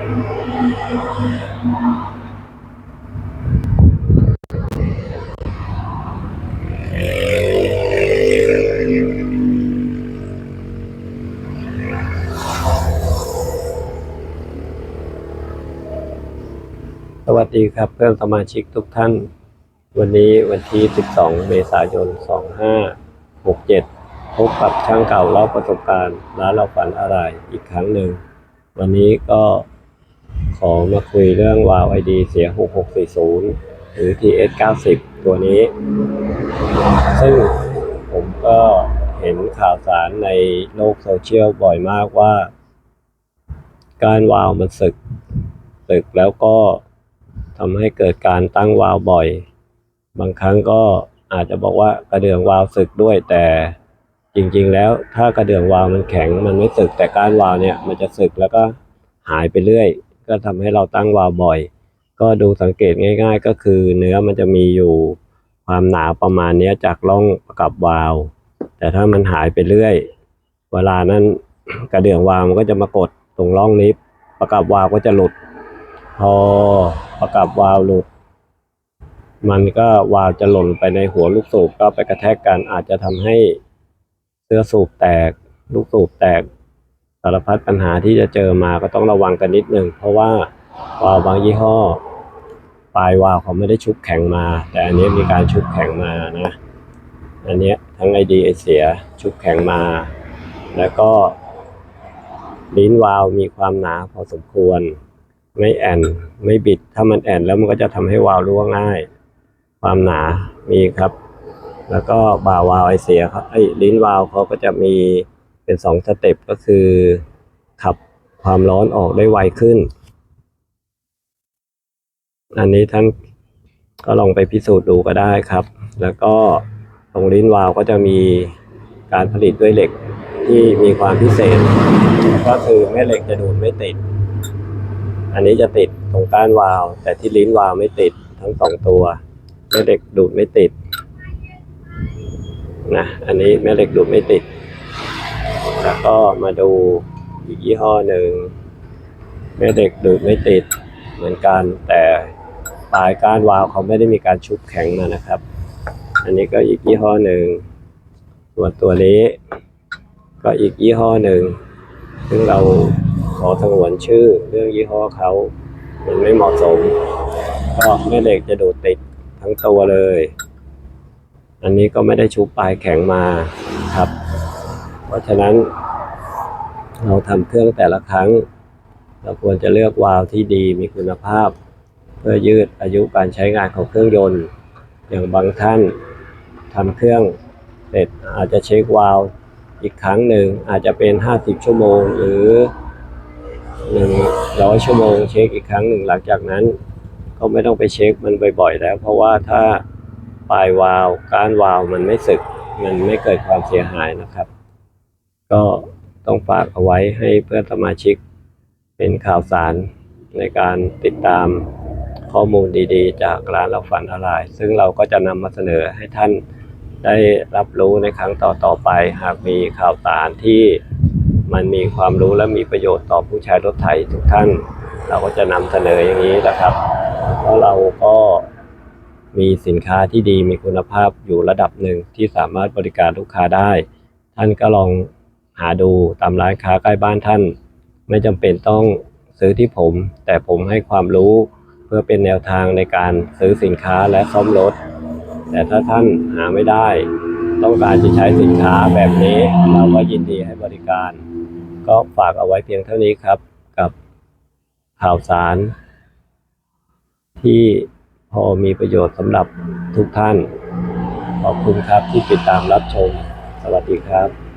สวัสดีครับเพื่อนสมาชิกทุกท่าน วันนี้วันที่ 12 เมษายน 2567 พบกับช่างเก่าเล่าประสบการณ์ร้านเราฝันอะไรอีกครั้งหนึ่ง วันนี้ก็ ขอมาคุยเรื่องวาวไอดีเสีย 6640 หรือ TS 90 ตัวนี้ ซึ่งผมก็เห็นข่าวสารในโลกโซเชียลบ่อยมากว่า การวาวมันสึกสึกแล้วก็ทำให้เกิดการตั้งวาวบ่อย บางครั้งก็อาจจะบอกว่ากระเดื่องวาวสึกด้วยแต่จริงๆ แล้วถ้ากระเดื่องวาวมันแข็งมันไม่สึกแต่ก้านวาวเนี่ยมันจะสึกแล้วก็หายไปเรื่อย ก็ทำให้เราตั้งวาล์วบ่อย ก็ดูสังเกตง่าย ๆ ก็คือเนื้อมันจะมีอยู่ความหนาประมาณนี้จากร่องประกับวาล์วแต่ถ้ามันหายไปเรื่อย เวลานั้นกระเดื่องวาล์วมันก็จะมากดตรงร่องนี้ประกับวาล์วก็จะหลุด พอประกับวาล์วหลุด มันก็วาล์วจะหล่นไปในหัวลูกสูบก็ไปกระแทกกันอาจจะทำให้เสื้อสูบแตก ลูกสูบแตก สารพัดปัญหาที่จะเจอมาก็ต้องระวังกันนิดนึงเพราะว่าวาวบางยี่ห้อปลายวาวเขาไม่ได้ชุบแข็งมา แต่อันนี้มีการชุบแข็งมานะอันนี้ทั้งไอดีไอเสียชุบแข็งมา แล้วก็ ลิ้นวาวมีความหนาพอสมควร ไม่แอนไม่บิดถ้ามันแอนแล้วมันก็จะทำให้วาวรั่วง่าย ความหนามีครับ แล้วก็บ่าวาวไอเสียครับไอลิ้นวาวเขาก็จะมี เป็นสองสเต็ปก็คือขับความร้อนออกได้ไวขึ้น อันนี้ท่านก็ลองไปพิสูจน์ดูก็ได้ครับ แล้วก็ตรงลิ้นวาล์วก็จะมีการผลิตด้วยเหล็กที่มีความพิเศษ ก็คือแม่เหล็กจะดูดไม่ติด อันนี้จะติดตรงก้านวาล์วแต่ที่ลิ้นวาล์วไม่ติดทั้งสองตัวแม่เหล็กดูดไม่ติดนะอันนี้แม่เหล็กดูดไม่ติด แล้วก็มาดูอีกยี่ห้อหนึ่งแม่เหล็กดูดไม่ติดเหมือนกัน แต่ปลายก้านวาล์วเขาไม่ได้มีการชุบแข็งมานะครับ อันนี้ก็อีกยี่ห้อหนึ่งส่วนตัวนี้ ก็อีกยี่ห้อหนึ่งซึ่งเราขอสงวนชื่อเรื่องยี่ห้อเขามันไม่เหมาะสม ก็แม่เหล็กจะดูดติดทั้งตัวเลย อันนี้ก็ไม่ได้ชุบปลายแข็งมาครับ เพราะฉะนั้น เราทำเครื่องแต่ละครั้ง เราควรจะเลือกวาล์วที่ดีมีคุณภาพ เพื่อยืดอายุการใช้งานของเครื่องยนต์ อย่างบางท่านทำเครื่องเสร็จอาจจะเช็ควาล์วอีกครั้งหนึ่งอาจจะเป็น 50 ชั่วโมง หรือ100ชั่วโมงเช็คอีกครั้งหนึ่งหลังจากนั้น ก็ไม่ต้องไปเช็คมันบ่อยๆ แล้ว เพราะว่าถ้าปลายวาล์วก้านวาล์วมันไม่สึก มันไม่เกิดความเสียหายนะครับ ก็ต้องฝากเอาไว้ให้เพื่อนสมาชิกเป็นข่าวสารในการติดตามข้อมูลดีๆ จากร้านเราฝันอะไรซึ่งเราก็จะนำมาเสนอให้ท่านได้รับรู้ในครั้งต่อๆไป หากมีข่าวสารที่มันมีความรู้และมีประโยชน์ต่อผู้ใช้รถไถทุกท่าน เราก็จะนำเสนออย่างนี้นะครับเพราะเราก็มีสินค้าที่ดีมีคุณภาพอยู่ระดับหนึ่งที่สามารถบริการลูกค้าได้ ท่านก็ลอง หาดูตามร้านค้าใกล้บ้านท่าน ไม่จำเป็นต้องซื้อที่ผม แต่ผมให้ความรู้เพื่อเป็นแนวทางในการซื้อสินค้าและซ่อมรถ แต่ถ้าท่านหาไม่ได้ ต้องการจะใช้สินค้าแบบนี้ เราก็ยินดีให้บริการ ก็ฝากเอาไว้เพียงเท่านี้ครับ กับข่าวสาร ที่พอมีประโยชน์สำหรับทุกท่าน ขอบคุณครับที่ติดตามรับชม สวัสดีครับ